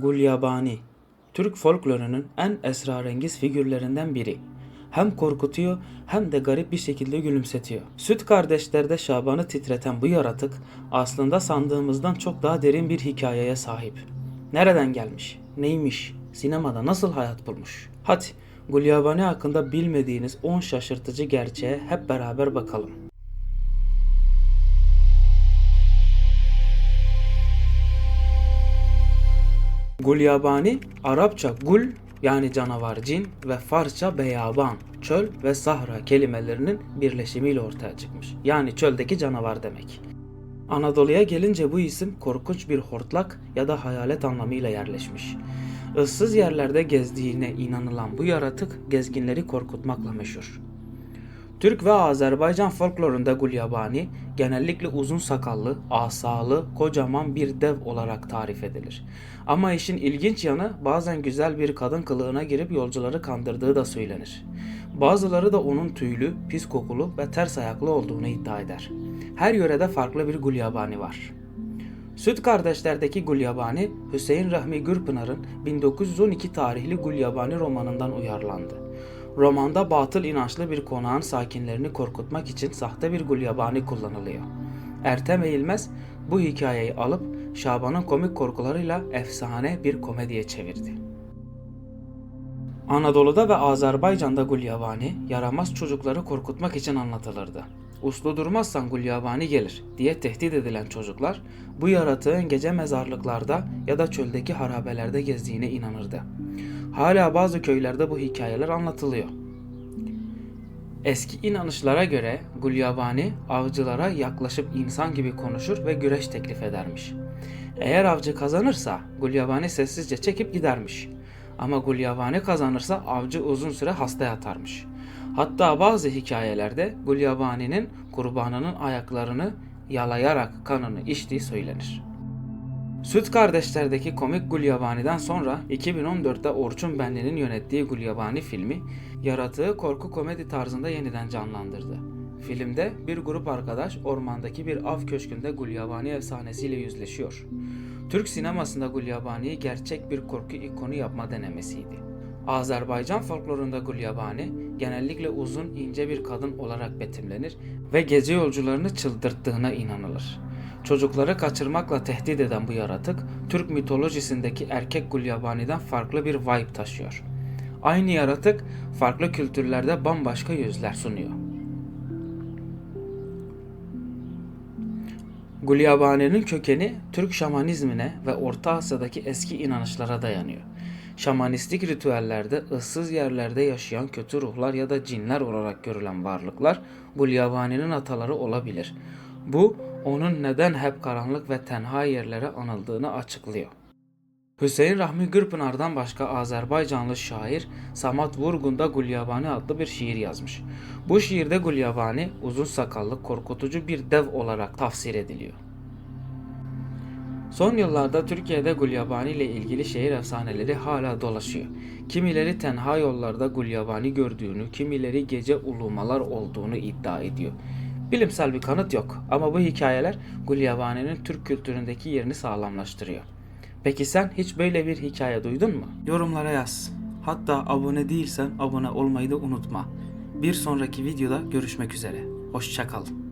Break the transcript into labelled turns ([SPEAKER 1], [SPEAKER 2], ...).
[SPEAKER 1] Gulyabani, Türk folklorunun en esrarengiz figürlerinden biri. Hem korkutuyor hem de garip bir şekilde gülümsetiyor. Süt kardeşlerde Şaban'ı titreten bu yaratık aslında sandığımızdan çok daha derin bir hikayeye sahip. Nereden gelmiş? Neymiş? Sinemada nasıl hayat bulmuş? Hadi Gulyabani hakkında bilmediğiniz 10 şaşırtıcı gerçeğe hep beraber bakalım. Gulyabani, Arapça gul yani canavar cin ve Farsça beyaban, çöl ve sahra kelimelerinin birleşimiyle ortaya çıkmış. Yani çöldeki canavar demek. Anadolu'ya gelince bu isim korkunç bir hortlak ya da hayalet anlamıyla yerleşmiş. Issız yerlerde gezdiğine inanılan bu yaratık gezginleri korkutmakla meşhur. Türk ve Azerbaycan folklorunda Gulyabani genellikle uzun sakallı, asalı, kocaman bir dev olarak tarif edilir. Ama işin ilginç yanı bazen güzel bir kadın kılığına girip yolcuları kandırdığı da söylenir. Bazıları da onun tüylü, pis kokulu ve ters ayaklı olduğunu iddia eder. Her yörede farklı bir Gulyabani var. Süt Kardeşler'deki Gulyabani, Hüseyin Rahmi Gürpınar'ın 1912 tarihli Gulyabani romanından uyarlandı. Romanda batıl inançlı bir konağın sakinlerini korkutmak için sahte bir gulyabani kullanılıyor. Ertem Eğilmez bu hikayeyi alıp Şaban'ın komik korkularıyla efsane bir komediye çevirdi. Anadolu'da ve Azerbaycan'da gulyabani yaramaz çocukları korkutmak için anlatılırdı. Uslu durmazsan gulyabani gelir diye tehdit edilen çocuklar bu yaratığın gece mezarlıklarda ya da çöldeki harabelerde gezdiğine inanırdı. Hala bazı köylerde bu hikayeler anlatılıyor. Eski inanışlara göre Gulyabani avcılara yaklaşıp insan gibi konuşur ve güreş teklif edermiş. Eğer avcı kazanırsa Gulyabani sessizce çekip gidermiş. Ama Gulyabani kazanırsa avcı uzun süre hasta yatarmış. Hatta bazı hikayelerde Gulyabani'nin kurbanının ayaklarını yalayarak kanını içtiği söylenir. Süt Kardeşler'deki komik Gulyabani'den sonra 2014'te Orçun Benli'nin yönettiği Gulyabani filmi yaratığı korku komedi tarzında yeniden canlandırdı. Filmde bir grup arkadaş ormandaki bir av köşkünde Gulyabani efsanesiyle yüzleşiyor. Türk sinemasında Gulyabani'yi gerçek bir korku ikonu yapma denemesiydi. Azerbaycan folklorunda Gulyabani genellikle uzun ince bir kadın olarak betimlenir ve gece yolcularını çıldırttığına inanılır. Çocukları kaçırmakla tehdit eden bu yaratık, Türk mitolojisindeki erkek Gulyabani'den farklı bir vibe taşıyor. Aynı yaratık farklı kültürlerde bambaşka yüzler sunuyor. Gulyabani'nin kökeni Türk şamanizmine ve Orta Asya'daki eski inanışlara dayanıyor. Şamanistik ritüellerde ıssız yerlerde yaşayan kötü ruhlar ya da cinler olarak görülen varlıklar Gulyabani'nin ataları olabilir. Bu onun neden hep karanlık ve tenha yerlere anıldığını açıklıyor. Hüseyin Rahmi Gürpınar'dan başka Azerbaycanlı şair Samat Vurgun da Gulyabani adlı bir şiir yazmış. Bu şiirde Gulyabani uzun sakallı korkutucu bir dev olarak tafsir ediliyor. Son yıllarda Türkiye'de Gulyabani ile ilgili şehir efsaneleri hala dolaşıyor. Kimileri tenha yollarda Gulyabani gördüğünü, kimileri gece ulumalar olduğunu iddia ediyor. Bilimsel bir kanıt yok ama bu hikayeler Gulyabani'nin Türk kültüründeki yerini sağlamlaştırıyor. Peki sen hiç böyle bir hikaye duydun mu? Yorumlara yaz. Hatta abone değilsen abone olmayı da unutma. Bir sonraki videoda görüşmek üzere. Hoşçakal.